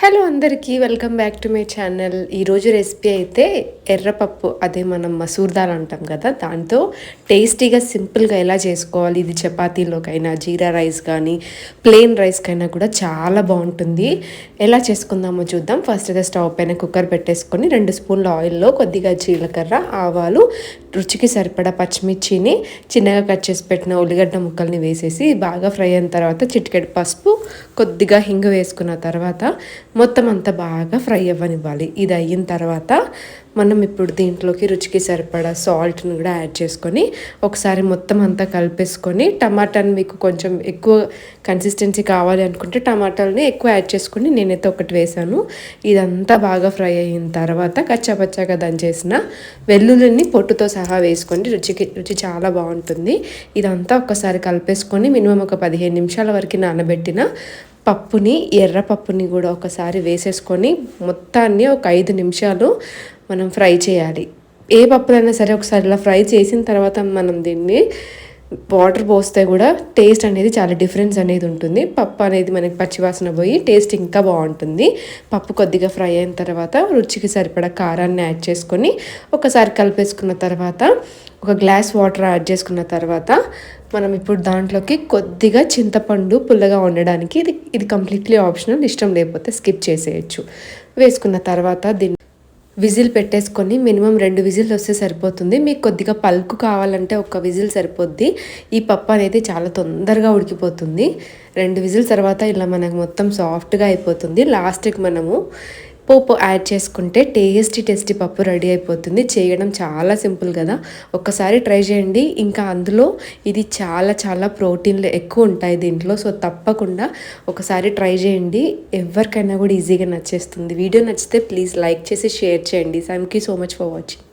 Hello అందరికీ welcome back to my channel ఈరోజు recipe అయితే ఎర్రపప్పు అదే మనం మసూర్ దాల్ అంటాం కదా దాంతో టేస్టీగా సింపుల్గా ఎలా చేసుకోవాలి? ఇది చపాతీలోకైనా జీరా రైస్ కానీ ప్లెయిన్ రైస్కైనా కూడా చాలా బాగుంటుంది. ఎలా చేసుకుందామో చూద్దాం. ఫస్ట్ అయితే స్టవ్ పైన కుక్కర్ పెట్టేసుకొని రెండు స్పూన్ల ఆయిల్లో కొద్దిగా జీలకర్ర ఆవాలు రుచికి సరిపడా పచ్చిమిర్చిని చిన్నగా కట్ చేసి పెట్టిన ఉల్లిగడ్డ ముక్కల్ని వేసేసి బాగా ఫ్రై అయిన తర్వాత చిటికెడు పసుపు కొద్దిగా హింగ వేసుకున్న తర్వాత మొత్తం అంతా బాగా ఫ్రై అవ్వనివ్వాలి. ఇది అయిన తర్వాత మనం ఇప్పుడు దీంట్లోకి రుచికి సరిపడా సాల్ట్ని కూడా యాడ్ చేసుకొని ఒకసారి మొత్తం అంతా కలిపేసుకొని టమాటాని మీకు కొంచెం ఎక్కువ కన్సిస్టెన్సీ కావాలి అనుకుంటే టమాటాలని ఎక్కువ యాడ్ చేసుకొని నేనైతే ఒకటి వేసాను ఇదంతా బాగా ఫ్రై అయిన తర్వాత కచ్చాపచ్చాగా దంచేసిన వెల్లుల్లిని పొట్టుతో సహా వేసుకొని రుచికి రుచి చాలా బాగుంటుంది. ఇదంతా ఒకసారి కలిపేసుకొని మినిమం ఒక పదిహేను నిమిషాల వరకు నానబెట్టిన పప్పుని ఎర్ర పప్పుని కూడా ఒకసారి వేసేసుకొని మొత్తాన్ని ఒక ఐదు నిమిషాలు మనం ఫ్రై చేయాలి. ఏ పప్పులైనా సరే ఒకసారి ఇలా ఫ్రై చేసిన తర్వాత మనం దీన్ని వాటర్ పోస్తే కూడా టేస్ట్ అనేది చాలా డిఫరెన్స్ అనేది ఉంటుంది. పప్పు అనేది మనకి పచ్చివాసన పోయి టేస్ట్ ఇంకా బాగుంటుంది. పప్పు కొద్దిగా ఫ్రై అయిన తర్వాత రుచికి సరిపడా కారాన్ని యాడ్ చేసుకొని ఒకసారి కలిపేసుకున్న తర్వాత ఒక గ్లాస్ వాటర్ యాడ్ చేసుకున్న తర్వాత మనం ఇప్పుడు దాంట్లోకి కొద్దిగా చింతపండు పుల్లగా ఉండడానికి ఇది ఇది కంప్లీట్లీ ఆప్షనల్. ఇష్టం లేకపోతే స్కిప్ చేసేయచ్చు. వేసుకున్న తర్వాత దీన్ని విజిల్ పెట్టేసుకొని మినిమం రెండు విజిల్ వస్తే సరిపోతుంది. మీకు కొద్దిగా పల్కు కావాలంటే ఒక విజిల్ సరిపోద్ది. ఈ పప్పు అనేది చాలా తొందరగా ఉడికిపోతుంది. రెండు విజిల్ తర్వాత ఇలా మనకు మొత్తం సాఫ్ట్గా అయిపోతుంది. లాస్ట్కి మనము పోపు యాడ్ చేసుకుంటే టేస్టీ టేస్టీ పప్పు రెడీ అయిపోతుంది. చేయడం చాలా సింపుల్ కదా. ఒక్కసారి ట్రై చేయండి. ఇంకా అందులో ఇది చాలా చాలా ప్రోటీన్లు ఎక్కువ ఉంటాయి దీంట్లో. సో తప్పకుండా ఒకసారి ట్రై చేయండి. ఎవరికైనా కూడా ఈజీగా నచ్చేస్తుంది. వీడియో నచ్చితే ప్లీజ్ లైక్ చేసి షేర్ చేయండి. Thank you so much for watching